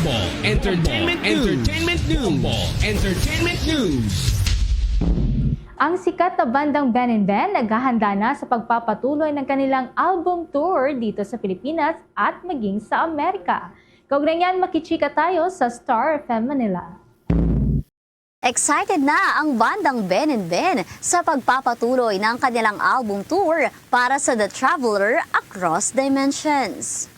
Bombo Entertainment Entertainment News. Bombo Entertainment News. Ang sikat na bandang Ben and Ben naghahanda na sa pagpapatuloy ng kanilang album tour dito sa Pilipinas at maging sa Amerika. Kaugnay niyan, makichika tayo sa Star FM Manila. Excited na ang bandang Ben and Ben sa pagpapatuloy ng kanilang album tour para sa The Traveler Across Dimensions.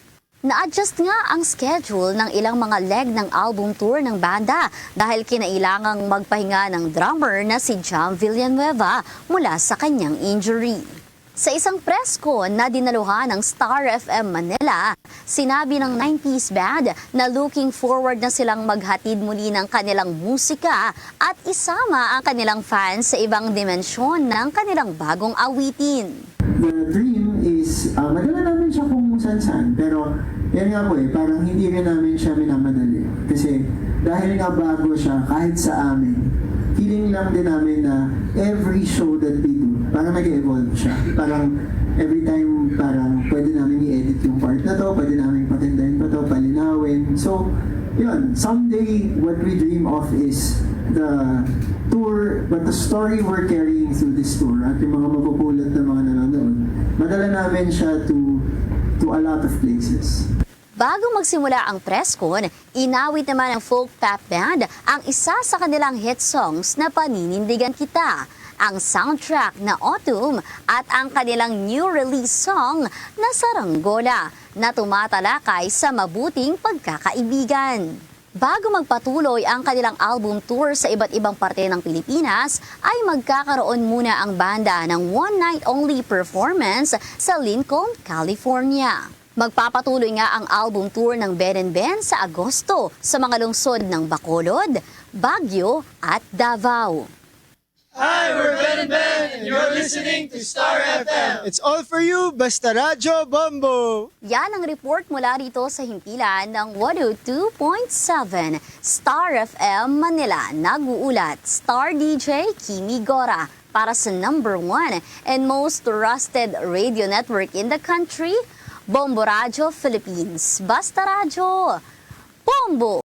Na-adjust nga ang schedule ng ilang mga leg ng album tour ng banda dahil kinailangang magpahinga ng drummer na si John Villanueva mula sa kanyang injury. Sa isang press con na dinaluhan ng Star FM Manila, sinabi ng 90s band na looking forward na silang maghatid muli ng kanilang musika at isama ang kanilang fans sa ibang dimensyon ng kanilang bagong awitin. the dream is, uh, madala namin siya kung saan saan. Pero, yan nga po eh, parang hindi rin namin siya minamadali. Kasi, dahil nga bago siya, kahit sa amin, feeling lang din namin na every show that we do, parang nag-evolve siya. Parang, every time, parang pwede namin i-edit yung part na to, pwede namin patindahin pa to, palinawin. So, yun, someday, what we dream of is the tour, but the story we're carrying through this tour at yung mga mapupulot na mga nanonood, madala namin siya to to a lot of places. Bago magsimula ang press inawit naman ng folk pop band ang isa sa kanilang hit songs na Paninindigan Kita, ang soundtrack na Autumn at ang kanilang new release song na Saranggola na tumatalakay sa mabuting pagkakaibigan. Bago magpatuloy ang kanilang album tour sa iba't ibang parte ng Pilipinas, ay magkakaroon muna ang banda ng one-night-only performance sa Lincoln, California. Magpapatuloy nga ang album tour ng Ben and Ben sa Agosto sa mga lungsod ng Bacolod, Baguio at Davao. Hi, we're Ben and Ben, and you're listening to Star FM. It's all for you, basta Radyo Bombo! Yan ang report mula rito sa himpilan ng 102.7 Star FM Manila. Nag-uulat Star DJ Kimi Gora para sa number one and most trusted radio network in the country, Bombo Radio Philippines. Basta Radyo, Bombo!